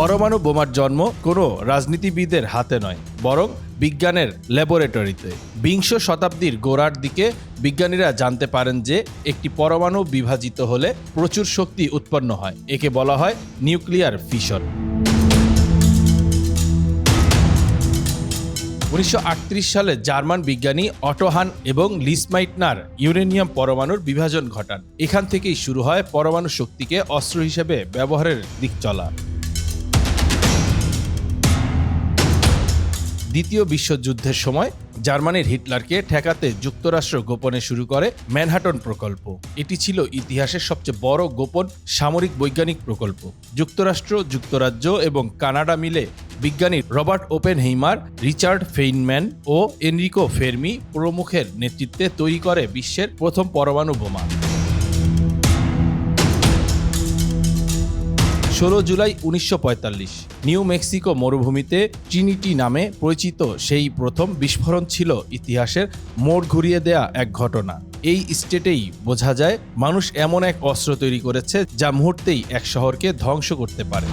পরমাণু বোমার জন্ম কোনো রাজনীতিবিদের হাতে নয়, বরং বিজ্ঞানের ল্যাবরেটরিতে। বিংশ শতাব্দীর গোড়ার দিকে বিজ্ঞানীরা জানতে পারেন যে একটি পরমাণু বিভাজিত হলে প্রচুর শক্তি উৎপন্ন হয়, একে বলা হয় নিউক্লিয়ার ফিশন উনিশশো আটত্রিশ সালে জার্মান বিজ্ঞানী অটোহান এবং লিসমাইটনার ইউরেনিয়াম পরমাণুর বিভাজন ঘটান। এখান থেকেই শুরু হয় পরমাণু শক্তিকে অস্ত্র হিসেবে ব্যবহারের দিক চলা। দ্বিতীয় বিশ্বযুদ্ধের সময় জার্মানির হিটলারকে ঠেকাতে যুক্তরাষ্ট্র গোপনে শুরু করে ম্যানহাটন প্রকল্প। এটি ছিল ইতিহাসের সবচেয়ে বড় গোপন সামরিক বৈজ্ঞানিক প্রকল্প। যুক্তরাষ্ট্র, যুক্তরাজ্য এবং কানাডা মিলে বিজ্ঞানী Robert Oppenheimer Richard Feynman ও এনরিকো ফেরমি প্রমুখের নেতৃত্বে তৈরি করে বিশ্বের প্রথম পরমাণু বোমা। ষোলো জুলাই উনিশশো পঁয়তাল্লিশ। নিউ মেক্সিকো মরুভূমিতে চিনিটি নামে পরিচিত সেই প্রথম বিস্ফোরণ ছিল ইতিহাসের মোড় ঘুরিয়ে দেয়া এক ঘটনা। এই স্টেটেই বোঝা যায় মানুষ এমন এক অস্ত্র তৈরি করেছে যা মুহূর্তেই এক শহরকে ধ্বংস করতে পারে।